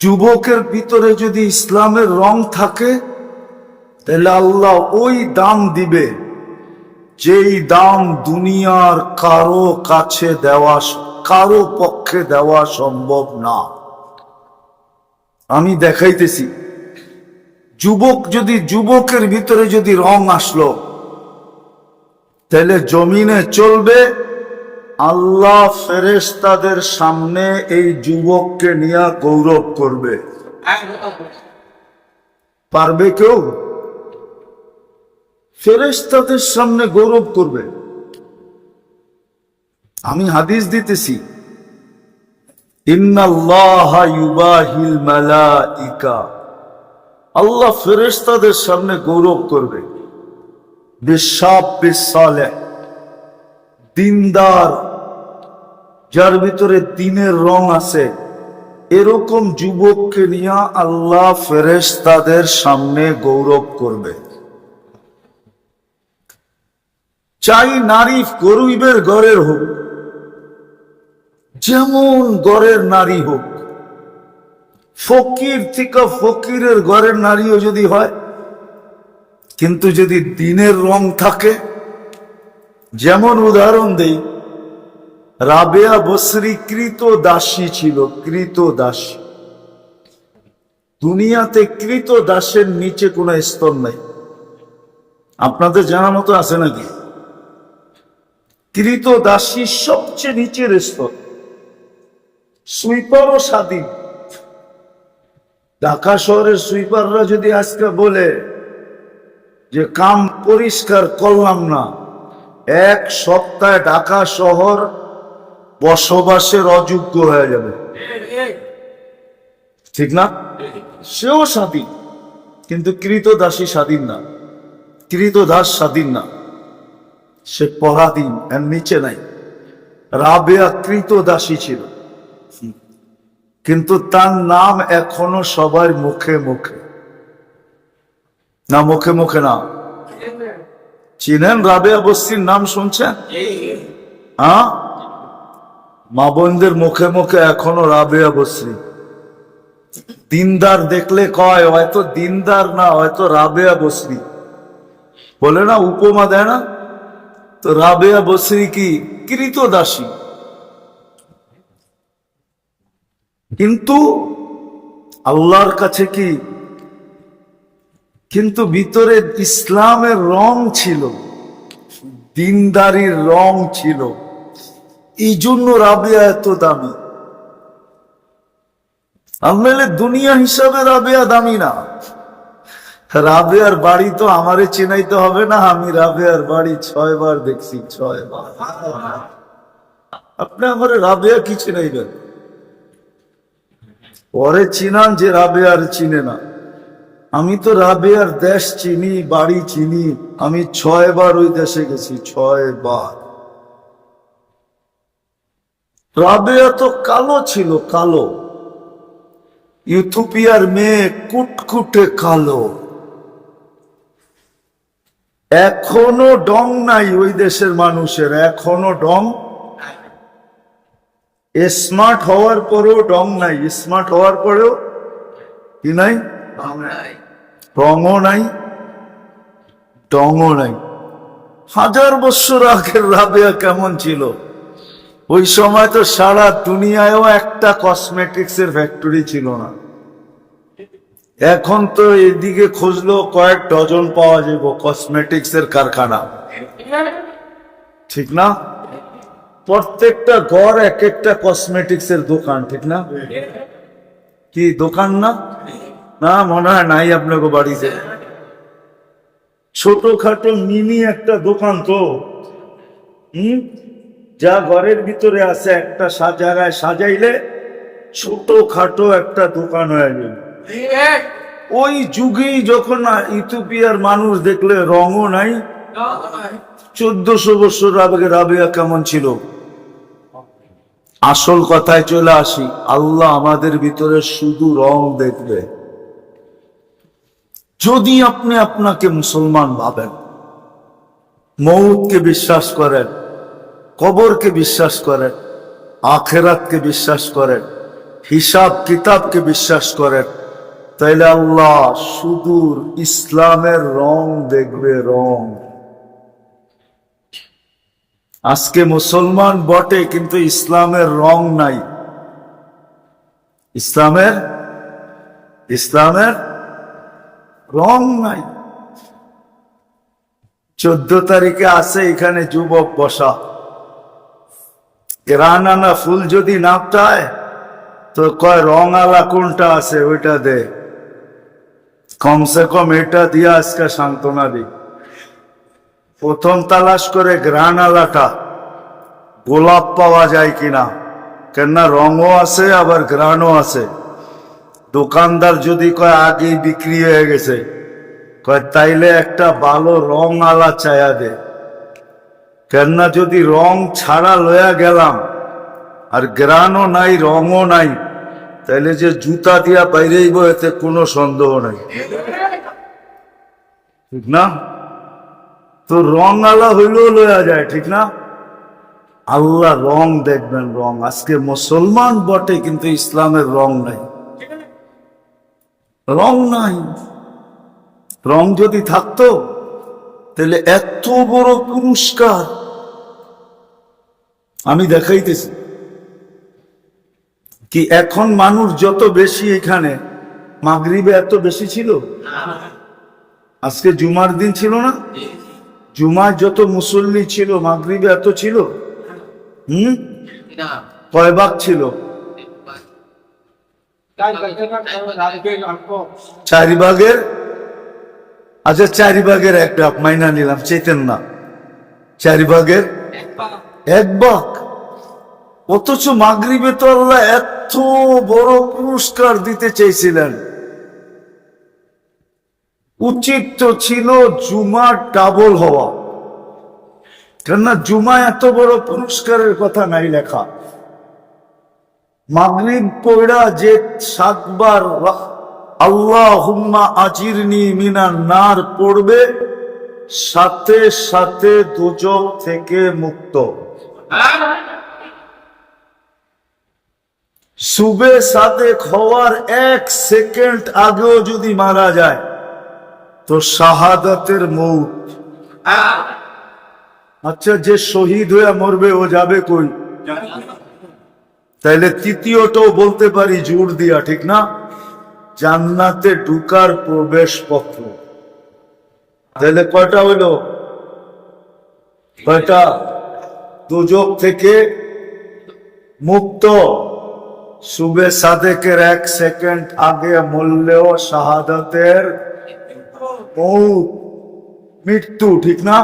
যুবকের ভিতরে যদি ইসলামের রং থাকে, তাহলে আল্লাহ ওই দাম দিবে, যেই দাম দুনিয়ার কারও কাছে দেওয়া, কারও পক্ষে দেওয়া সম্ভব না। আমি দেখাইতেছি, যুবক যদি, যুবকের ভিতরে যদি রং আসলো, তাহলে জমিনে চলবে আল্লাহ ফেরেশতাদের সামনে এই যুবককে নিয়ে গৌরব করবে। পারবে কেউ? ফেরেশতাদের সামনে গৌরব করবে। আমি হাদিস দিতেছি। আল্লাহ ফেরেশতাদের সামনে গৌরব করবে। বিশ্বাব বিশ্বালে দিনদার যার ভিতরে দিনের রং আছে, এরকম যুবককে নিয়ে আল্লাহ ফেরেশতাদের সামনে গৌরব করবে। চাই নারী গরিবের ঘরের হোক, যেমন ঘরের নারী হোক। ফকির থেকে ফকিরের ঘরের নারীও যদি হয়, কিন্তু যদি দিনের রং থাকে, যেমন উদাহরণ দেই রাবেয়া বসরি কৃত দাসী ছিল, কৃত দাসী। দুনিয়াতে কৃত দাসের নিচে কোনো স্তর নাই। আপনাদের জানা মতো আছে নাকি? কৃত দাসী সবচেয়ে নিচের স্তর। সুইপারও স্বাধীন। ঢাকা শহরের সুইপাররা যদি আজকে বলে যে, কাম পরিষ্কার করলাম না, এক সপ্তাহে ঢাকা শহর বসবাসের অযোগ্য হয়ে যাবে। ঠিক না? সেও স্বাধীন কিন্তু কৃত দাসী স্বাধীন না। কৃত দাস স্বাধীন না। সে পরাধীন এর নিচে নাই। রাবেয়া কৃত দাসী ছিল। কিন্তু তার নাম এখনও সবার মুখে মুখে। না মুখে মুখে না। চিনেন। রাবেয়া বস্তির নাম শুনছেন? হ্যাঁ? মা বোনদের মুখে মুখে এখনও রাবেয়া বস্তি দিনদার দেখলে কয়, হয়তো দিনদার না, হয়তো রাবেয়া বসরি। বলে না, উপমা দেয় না? তো রাবেয়া বসরি কি? কৃত দাসী কিন্তু আল্লাহর কাছে কি? কিন্তু ভিতরে ইসলামের রং ছিল, দিনদারির রং ছিল। এই জন্য রাবেয়া এত দামি। আমলে দুনিয়া হিসাবে রাবেয়া দামি না। রাবেয়ার বাড়ি তো আমারে চেনাইতে হবে না, আমি রাবেয়ার বাড়ি ছয় বার দেখছি ছয় বার আপনি আমার রাবেয়া কি চিনাইবেন? পরে চিনান যে রাবেয়ার চিনে না। আমি তো রাবেয়ার দেশ চিনি, বাড়ি চিনি, আমি ছয় বার ওই দেশে গেছি ছয় বার রাবেয়া তো কালো ছিল কালো। ইউথোপিয়ার মেয়ে কুটকুটে কালো। এখনও ডং নাই ওই দেশের মানুষের এখনও ডং স্মার্ট হওয়ার পরেও ডং নাই স্মার্ট হওয়ার পরেও কি নাই। রঙও নাই ডংও নাই। হাজার বছর আগের রাবেয়া কেমন ছিল? ওই সময় তো সারা দুনিয়ায়ও একটা কসমেটিক্স এর ফ্যাক্টরি ছিল না। এখন তো এদিকে খুঁজলো কয়েক ডজন পাওয়া যাব কসমেটিক্স এর কারখানা। ঠিক না? প্রত্যেকটা ঘর এক একটা কসমেটিক্স এর দোকান, ঠিক না? কি দোকান না? না, মনে হয় নাই আপনাকে বাড়িতে। ছোটখাটো মিনি একটা দোকান তো। হম? যা ঘরের ভিতরে আছে একটা জায়গায় সাজাইলে ছোটখাটো একটা দোকান হয়ে যাবে ওই যুগেই যখন ইথিওপিয়ার মানুষ দেখলে রঙও নাই, চোদ্দশো বছর আগে রাবেয়া কেমন ছিল? আসল কথায় চলে আসি, আল্লাহ আমাদের ভিতরে শুধু রং দেখবে। যদি আপনি আপনাকে মুসলমান ভাবেন, মৌতকে বিশ্বাস করেন কবরকে বিশ্বাস করেন, আখেরাতকে বিশ্বাস করেন, হিসাব কিতাবকে বিশ্বাস করেন। তাইলে আল্লাহ সুদূর ইসলামের রং দেখবে রং। আজকে মুসলমান বটে, কিন্তু ইসলামের রং নাই। ইসলামের ইসলামের রং নাই। চোদ্দ তারিখে আছে এখানে যুবক বসা। রানানা ফুল যদি নাপটায় তো কয় রং আলা কোনটা আছে ওইটা দে। কমসে কম এটা দিয়ে আজকে সান্ত্বনা দি। প্রথম তালাশ করে গ্রান আলাটা গোলাপ পাওয়া যায় কিনা, কেননা রঙও আছে, আবার গ্রানও আছে। দোকানদার যদি কয় আগেই বিক্রি হয়ে গেছে, কয় তাইলে একটা ভালো রং আলা চায়া দে। কেননা যদি রং ছাড়া লয়া গেলাম, আর গ্রানও নাই, রঙও নাই, তাইলে যে জুতা দিয়া বাইরেইব, এতে কোনো সন্দেহ নাই। ঠিক না? তো রং আলা হইলেও লয়া যায়, ঠিক না? আল্লাহ রং দেখবেন রং। আজকে মুসলমান বটে, কিন্তু ইসলামের রং নাই। রং নাই। রং যদি থাকতো তাহলে এত বড় পুরস্কার আমি দেখাইতেছি। কি এখন মানুষ যত বেশি এখানে, মাগরিবে এত বেশি ছিল? আজকে জুমার দিন ছিল না? জুমার যত মুসল্লি ছিল, মাগরিবে এত ছিল? হম? কয় ছিল? চারি ভাগের? আচ্ছা চারি ভাগের এক ভাগ মাইনা নিলাম চেতেন না। চারি ভাগের এক ভাগ অথচ মাগরিবে তো আল্লাহ এত বড় পুরস্কার দিতে চেয়েছিলেন উচিত তো ছিল জুমার ডাবল হওয়া। কেননা জুমা এত বড় পুরস্কারের কথা নাই লেখা। মাগরিব পড়া যে সাতবার আল্লাহ হুম্মা আজিরনি মিনার নার পড়বে, সাথে সাথে দুজক থেকে মুক্ত। সুবে সাথে হওয়ার এক সেকেন্ড আগেও যদি মারা যায়, তো শাহাদাতের মৌত। আচ্ছা যে শহীদ হয়ে মরবে, ও যাবে কই? তাইলে তৃতীয়টাও বলতে পারি জোর দিয়া, ঠিক না? জান্নাতে ঢুকার প্রবেশ পত্র তাহলে কয়টা হইল? কয়টা? দুজক থেকে মুক্ত। সুবে সাদেকের এক সেকেন্ড আগে মূল্যেও শাহাদাতের মৃত্যু, ঠিক না?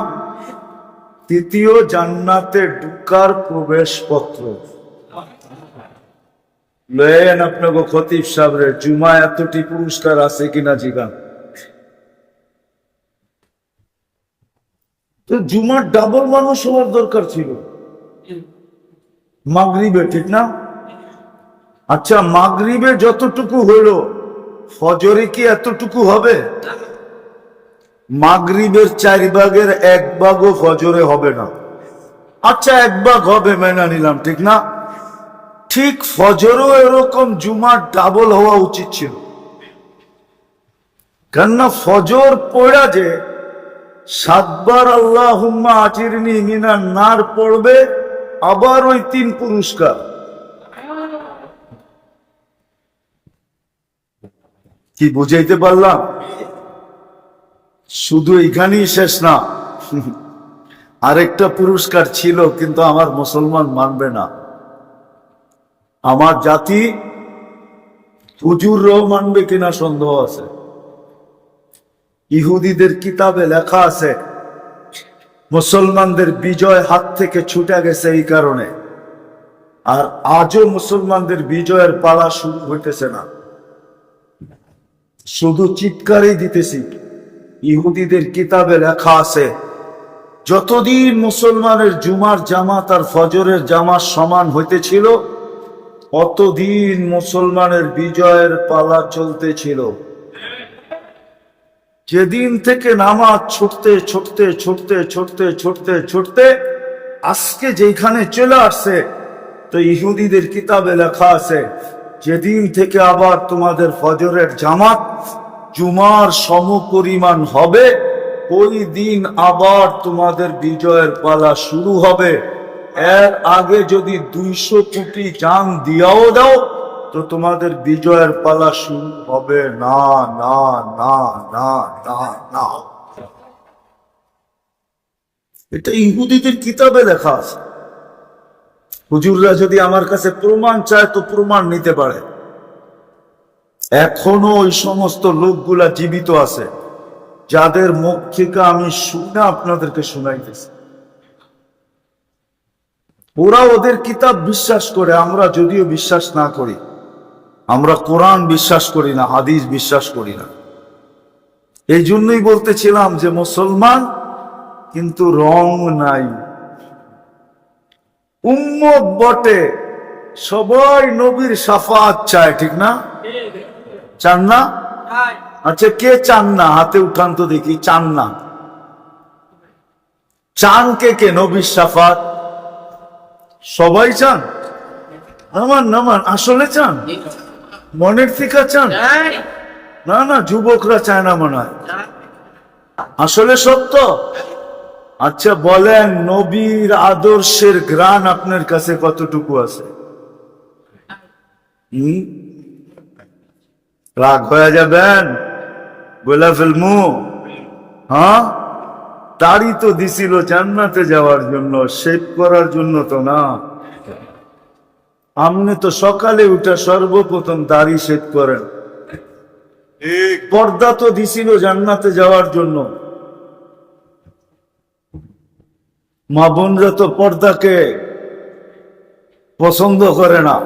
তৃতীয় জান্নাতে ঢুকার প্রবেশ পত্র সাবরে জুমা এতটি পুরস্কার আছে কিনা তো জুমার ডাবল মানুষ হওয়ার দরকার ছিল। মাগরিবে, ঠিক না? আচ্ছা মাগরিবে যতটুকু হলো, ফজরে কি এতটুকু হবে? মাগরিবের চার ভাগের এক ভাগও ফজরে হবে না। আচ্ছা এক ভাগ হবে, মেনা নিলাম, ঠিক না? ঠিক ফজরও এরকম জুমার ডাবল হওয়া উচিত ছিল। কেননা ফজর পড়া যে সাতবার আল্লাহ হুম্মা আচিরনি মিনার নার পড়বে, আবার ওই তিন পুরস্কার। কি বুঝাইতে পারলাম? শুধু এখানেই শেষ না। আরেকটা পুরস্কার ছিল, কিন্তু আমার মুসলমান মানবে না। আমার জাতি হুজুররাও মানবে কিনা সন্দেহ আছে। ইহুদিদের কিতাবে লেখা আছে, মুসলমানদের বিজয় হাত থেকে ছুটে গেছে এই কারণে। আর আজও মুসলমানদের বিজয়ের পালা শুরু হইতেছে না। শুধু চিৎকারই দিতেছি, ইহুদিদের কিতাবে লেখা আছে, যতদিন মুসলমানের জুমার জামাত আর ফজরের জামার সমান হইতেছিল অতদিন মুসলমানের বিজয়ের পালা চলতেছিল? যেদিন থেকে নামাজ ছুটতে ছুটতে ছুটতে ছুটতে ছুটতে ছুটতে, আজকে যেখানে চলে আসছে, তো ইহুদিদের কিতাবে লেখা আছে, যেদিন থেকে আবার তোমাদের ফজরের জামাত জুমার সমপরিমাণ হবে, ওই দিন আবার তোমাদের বিজয়ের পালা শুরু হবে। এর আগে যদি দুইশো কোটি জান দিয়াও দাও, তো তোমাদের বিজয়ের পালা শুরু হবে। না না না না না না। এটা ইহুদিদের কিতাবে লেখা আছে। হুজুররা যদি আমার কাছে প্রমাণ চায়, তো প্রমাণ নিতে পারে। এখনও ওই সমস্ত লোকগুলা জীবিত আছে। যাদের মুখ থেকে আমি শুনে আপনাদেরকে শুনাইতেছি। ওরা ওদের কিতাব বিশ্বাস করে, আমরা যদিও বিশ্বাস না করি। আমরা কোরআন বিশ্বাস করি না, হাদিস বিশ্বাস করি না। এই জন্যই বলতেছিলাম যে মুসলমান কিন্তু রং নাই। উম্মত বটে, সবাই নবীর সাফাত চায়, ঠিক না? চান না? আচ্ছা কে চান না? হাতে উঠান তো দেখি, চান না। চান কে কে? নবীর সাফাত। সবাই চান? নামান নামান আসলে চান? মনের থেকে চান? না না, যুবকরা চায় না মনে হয়। আসলে সত্য? আচ্ছা বলেন, নবীর আদর্শের গ্রান আপনার কাছে কতটুকু আছে? রাগ হয়ে যাবেন? বলে ফেলমু হ্যাঁ? তারই তো দিছিল জান্নাতে যাওয়ার জন্য শেভ করার জন্য তো না। আপনি তো সকালে উঠে সর্বপ্রথম দাড়ি শেভ করেন। পর্দা তো দিছিল জান্নাতে যাওয়ার জন্য। মা বোনরা তো পর্দাকে পছন্দ করে না।